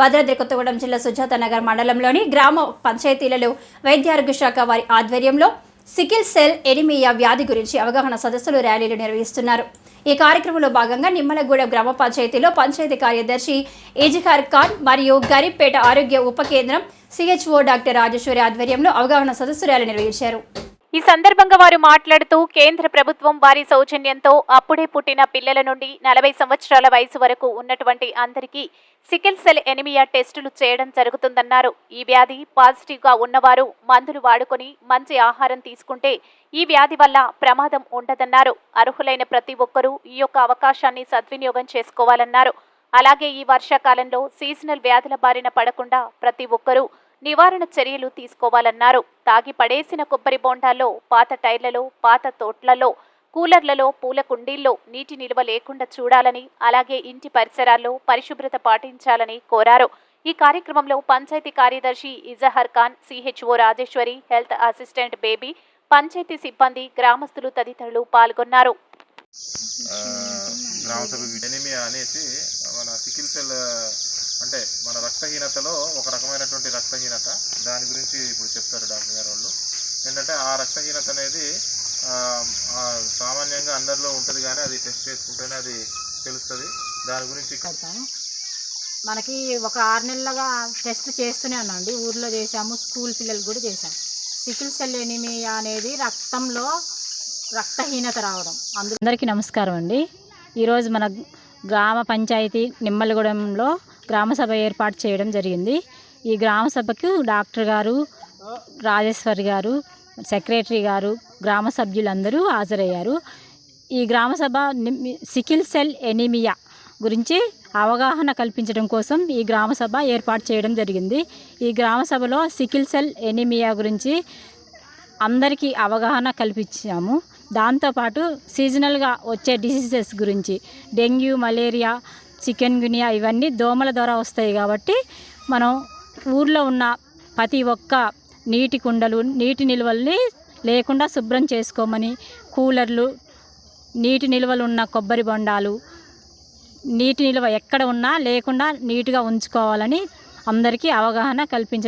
భద్రాద్రి కొత్తగూడెం జిల్లా సుజాత నగర్ మండలంలోని గ్రామ పంచాయతీలలో వైద్యారోగ్య శాఖ వారి ఆధ్వర్యంలో సికిల్ సెల్ ఎనిమియా వ్యాధి గురించి అవగాహన సదస్సులు ర్యాలీలు నిర్వహిస్తున్నారు. ఈ కార్యక్రమంలో భాగంగా నిమ్మలగూడెం గ్రామ పంచాయతీలో పంచాయతీ కార్యదర్శి ఏజికార్ ఖాన్ మరియు గరీబ్పేట ఆరోగ్య ఉప కేంద్రం సిహెచ్ఓ డాక్టర్ రాజేశ్వరి ఆధ్వర్యంలో అవగాహన సదస్సు ర్యాలీ నిర్వహించారు. ఈ సందర్భంగా వారు మాట్లాడుతూ కేంద్ర ప్రభుత్వం వారి సౌజన్యంతో అప్పుడే పుట్టిన పిల్లల నుండి నలభై సంవత్సరాల వయసు వరకు ఉన్నటువంటి అందరికీ సికిల్ సెల్ ఎనిమియా టెస్టులు చేయడం జరుగుతుందన్నారు. ఈ వ్యాధి పాజిటివ్గా ఉన్నవారు మందులు వాడుకొని మంచి ఆహారం తీసుకుంటే ఈ వ్యాధి వల్ల ప్రమాదం ఉండదన్నారు. అర్హులైన ప్రతి ఒక్కరూ ఈ యొక్క అవకాశాన్ని సద్వినియోగం చేసుకోవాలన్నారు. అలాగే ఈ వర్షాకాలంలో సీజనల్ వ్యాధుల బారిన పడకుండా ప్రతి ఒక్కరూ నివారణ చర్యలు తీసుకోవాలన్నారు. తాగి పడేసిన కొబ్బరి బోండాల్లో పాత టైర్లలో పాత తోట్లలో కూలర్లలో పూల కుండీల్లో నీటి నిల్వ లేకుండా చూడాలని అలాగే ఇంటి పరిసరాల్లో పరిశుభ్రత పాటించాలని కోరారు. ఈ కార్యక్రమంలో పంచాయతీ కార్యదర్శి Izhar Khan CHO Rajeshwari health assistant Baby panchayat సిబ్బంది గ్రామస్తులు తదితరులు పాల్గొన్నారు. గ్రామ సభ అనేసి మన సికిల్ సెల్ అంటే మన రక్తహీనతలో ఒక రకమైనటువంటి రక్తహీనత. దాని గురించి ఇప్పుడు చెప్తారు డాక్టర్ గారు వాళ్ళు. ఏంటంటే ఆ రక్తహీనత అనేది సామాన్యంగా అందరిలో ఉంటుంది కానీ అది టెస్ట్ చేసుకుంటేనే అది తెలుస్తుంది. దాని గురించి పెడతాము మనకి ఒక ఆరు నెలలుగా టెస్ట్ చేస్తూనే ఉన్నాండి ఊర్లో చేసాము స్కూల్ పిల్లలు కూడా చేసాము సికిల్ సెల్ ఎనిమియా అనేది రక్తంలో రక్తహీనత రావడం. అందరికీ నమస్కారం అండి. ఈరోజు మన గ్రామ పంచాయతీ నిమ్మలగూడెంలో గ్రామ సభ ఏర్పాటు చేయడం జరిగింది. ఈ గ్రామ సభకు డాక్టర్ గారు రాజేశ్వరి గారు సెక్రటరీ గారు గ్రామ సభ్యులందరూ హాజరయ్యారు. ఈ గ్రామ సభ సికిల్ సెల్ ఎనీమియా గురించి అవగాహన కల్పించడం కోసం ఈ గ్రామ సభ ఏర్పాటు చేయడం జరిగింది. ఈ గ్రామ సభలో సికిల్ సెల్ ఎనీమియా గురించి అందరికీ అవగాహన కల్పించాము. దాంతోపాటు సీజనల్గా వచ్చే డిసీజెస్ గురించి డెంగ్యూ మలేరియా చికెన్ గునియా ఇవన్నీ దోమల ద్వారా వస్తాయి కాబట్టి మనం ఊర్లో ఉన్న ప్రతి ఒక్క నీటి కుండలు నీటి నిల్వల్ని లేకుండా శుభ్రం చేసుకోమని కూలర్లు నీటి నిల్వలు ఉన్న కొబ్బరి బొండాలు నీటి నిల్వ ఎక్కడ ఉన్నా లేకుండా నీట్గా ఉంచుకోవాలని అందరికీ అవగాహన కల్పించడం